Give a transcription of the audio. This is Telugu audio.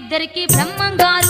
వీళ్ళిద్దరికి బ్రహ్మంగారు